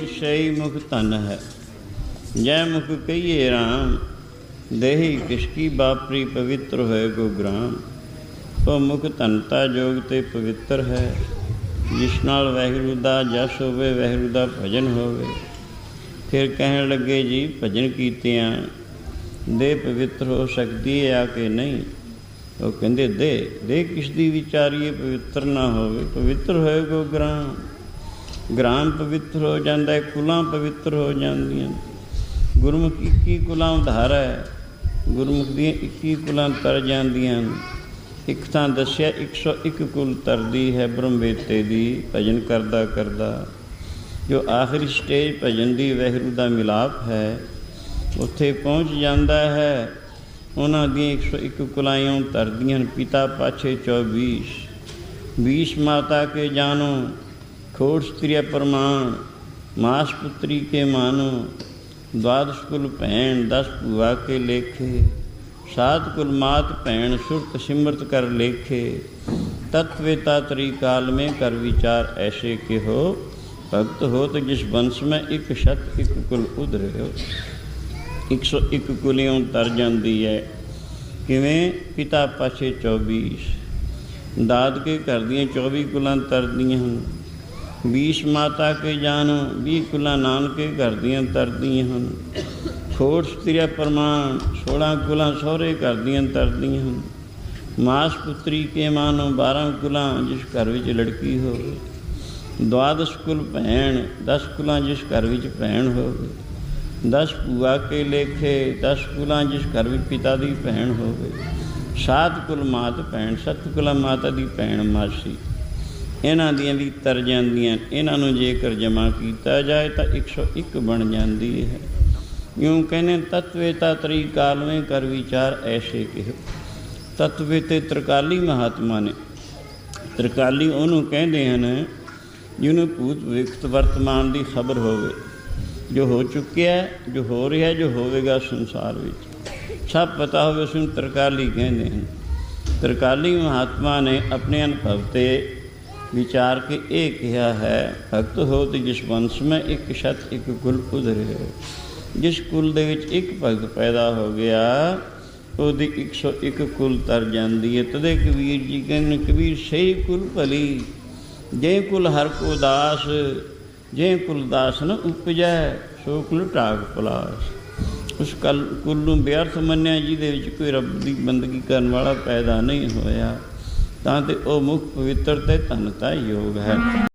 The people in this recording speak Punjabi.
ਸ਼ਈ ਮੁਖ ਧਨ ਹੈ। ਜੈ ਮੁਖ ਕਹੀਏ RAM ਦੇਹੀ ਕਿਸ਼ਕੀ ਬਾਪਰੀ ਪਵਿੱਤਰ ਹੋਏ ਗੋ ਗ੍ਰਾਮ। ਉਹ ਮੁਖ ਧਨਤਾ ਜੋਗ ਤੇ ਪਵਿੱਤਰ ਹੈ। ਜਿਸ ਨਾਲ ਵਾਹਿਗੁਰੂ ਦਾ ਜਸ ਹੋਵੇ ਵਾਹਿਗੁਰੂ ਦਾ ਭਜਨ ਹੋਵੇ। ਫਿਰ ਕਹਿਣ ਲੱਗੇ, ਜੀ, ਭਜਨ ਕੀਤਿਆਂ, ਦੇ ਪਵਿੱਤਰ ਹੋ ਸਕਦੀ ਹੈ ਆ ਕੇ ਨਹੀਂ? ਉਹ ਕਹਿੰਦੇ, ਦੇ ਦੇ ਕਿਸ ਦੀ ਵਿਚਾਰੀਏ ਪਵਿੱਤਰ ਨਾ ਹੋਵੇ, ਪਵਿੱਤਰ ਹੋਏ ਗੋ ਗ੍ਰਾਮ। ਗ੍ਰਾਮ ਪਵਿੱਤਰ ਹੋ ਜਾਂਦਾ ਹੈ, ਕੁਲਾਂ ਪਵਿੱਤਰ ਹੋ ਜਾਂਦੀਆਂ ਗੁਰਮੁਖ 21 ਕੁਲਾਂ ਉਧਾਰਾ ਹੈ, ਗੁਰਮੁਖ ਦੀਆਂ 21 ਕੁਲਾਂ ਤਰ ਜਾਂਦੀਆਂ ਇੱਕ ਤਾਂ ਦੱਸਿਆ 101 ਕੁਲ ਤਰਦੀ ਹੈ ਬ੍ਰਹਮਵੇਤੇ ਦੀ, ਭਜਨ ਕਰਦਾ ਕਰਦਾ। ਜੋ ਆਖਰੀ ਸਟੇਜ ਭਜਨ ਦੀ ਵਹਿਰੂ ਦਾ ਮਿਲਾਪ ਹੈ, ਉੱਥੇ ਪਹੁੰਚ ਜਾਂਦਾ ਹੈ। ਉਹਨਾਂ ਦੀਆਂ 101 ਕੁਲਾਈਆਂ ਤਰਦੀਆਂ ਪਿਤਾ ਪਾਛੇ 24 20 ਮਾਤਾ ਕੇ ਜਾਨੋ खोड़ स्त्रिय प्रमाण मास पुत्री के मानो द्वादश कुल भैन दस भुआ के लेखे सात कुल मात भैन सुरत सिमरत कर लेखे तत्वेता तरी काल में कर विचार ऐसे के हो भक्त हो तो जिस वंश में एक शत एक कुल उधरे हो 101 ਕੁਲਿਓਂ ਤਰ ਜਾਂਦੀ ਹੈ ਕਿਵੇਂ ਪਿਤਾ ਪਾਛੇ 24 ਦਾਦ ਕੇ ਘਰ ਦੀਆਂ 24 ਕੁਲਾਂ ਤਰਦੀਆਂ ਹਨ 20 ਮਾਤਾ ਕੇ ਜਾਨ 20 ਕੁਲਾਂ ਨਾਨਕੇ ਘਰ ਦੀਆਂ ਤਰਦੀਆਂ ਹਨ। ਖੋੜ ਸਤਰੀਆ ਪ੍ਰਮਾਣ 16 ਕੁਲਾਂ ਸਹੁਰੇ ਘਰ ਦੀਆਂ ਤਰਦੀਆਂ ਹਨ। ਮਾਸ ਪੁੱਤਰੀ ਕੇ ਮਾਨੋ 12 ਕੁਲਾਂ ਜਿਸ ਘਰ ਵਿੱਚ ਲੜਕੀ ਹੋਵੇ। ਦਵਾਦਸ਼ ਕੁਲ ਭੈਣ 10 ਕੁਲਾਂ ਜਿਸ ਘਰ ਵਿੱਚ ਭੈਣ ਹੋਵੇ। 10 ਭੂਆ ਕੇ ਲੇਖੇ 10 ਕੁਲਾਂ ਜਿਸ ਘਰ ਵਿੱਚ ਪਿਤਾ ਦੀ ਭੈਣ ਹੋਵੇ। ਸਾਤ ਕੁਲ ਮਾਤ ਭੈਣ, ਸੱਤ ਕੁਲਾਂ ਮਾਤਾ ਦੀ ਭੈਣ ਮਾਸੀ। ਇਹਨਾਂ ਦੀਆਂ ਵੀ ਤਰ ਜਾਂਦੀਆਂ, ਇਹਨਾਂ ਨੂੰ ਜੇਕਰ ਜਮਾ ਕੀਤਾ ਜਾਏ ਤਾਂ 101 ਬਣ ਜਾਂਦੀ ਹੈ। ਯੂੰ ਕਹਿੰਦੇ ਤਤਵੇ ਤਤਰੀ ਕਾਲਵੇਂ ਕਰ ਵਿਚਾਰ ਐਸੇ ਕਿਹ। ਤਤਵੇ ਤੇ ਤਰਕਾਲੀ ਮਹਾਤਮਾ ਨੇ। ਤਰਕਾਲੀ ਉਹਨੂੰ ਕਹਿੰਦੇ ਹਨ, ਜਿਹਨੂੰ ਭੂਤ ਵਿਖਤ ਵਰਤਮਾਨ ਦੀ ਖਬਰ ਹੋਵੇ। ਜੋ ਹੋ ਚੁੱਕਿਆ ਜੋ ਹੋ ਰਿਹਾ ਜੋ ਹੋਵੇਗਾ ਸੰਸਾਰ ਵਿੱਚ। ਸਭ ਪਤਾ ਹੋਵੇ ਉਸ ਨੂੰ ਤਰਕਾਲੀ ਕਹਿੰਦੇ ਹਨ। ਤਰਕਾਲੀ ਮਹਾਤਮਾ ਨੇ ਆਪਣੇ ਅਨੁਭਵ ਤੇ ਵਿਚਾਰ ਕੇ ਇਹ ਕਿਹਾ ਹੈ, ਭਗਤ ਹੋ ਤੇ ਜਿਸ ਵੰਸ਼ ਮੈਂ ਇੱਕ ਸ਼ਤ ਇੱਕ ਕੁਲ ਉਧਰੇ ਜਿਸ ਕੁਲ ਦੇ ਵਿੱਚ ਇੱਕ ਭਗਤ ਪੈਦਾ ਹੋ ਗਿਆ, ਉਹਦੀ 101 ਕੁਲ ਤਰ ਜਾਂਦੀ ਹੈ। ਤਦੇ ਕਬੀਰ ਜੀ ਕਹਿੰਦੇ, ਕਬੀਰ, ਸਹੀ ਕੁਲ ਭਲੀ। ਜੇ ਕੁਲ ਹਰ ਕੋ ਦਾਸ, ਜੇ ਕੁਲ ਦਾਸ ਨ ਉਪਜੈ, ਸੋ ਕੁਲ ਢਾਕ ਪਲਾਸ। ਉਸ ਕਲ, ਕੁਲ ਨੂੰ ਬਿਅਰਥ ਮੰਨਿਆ, ਜਿਹਦੇ ਵਿੱਚ ਕੋਈ ਰੱਬ ਦੀ ਬੰਦਗੀ ਕਰਨ ਵਾਲਾ ਪੈਦਾ ਨਹੀਂ ਹੋਇਆ। ਤਾਂ ਤੇ ਉਹ ਮੁਖ ਪਵਿੱਤਰ ਤੇ ਧਨਤਾ ਯੋਗ ਹੈ।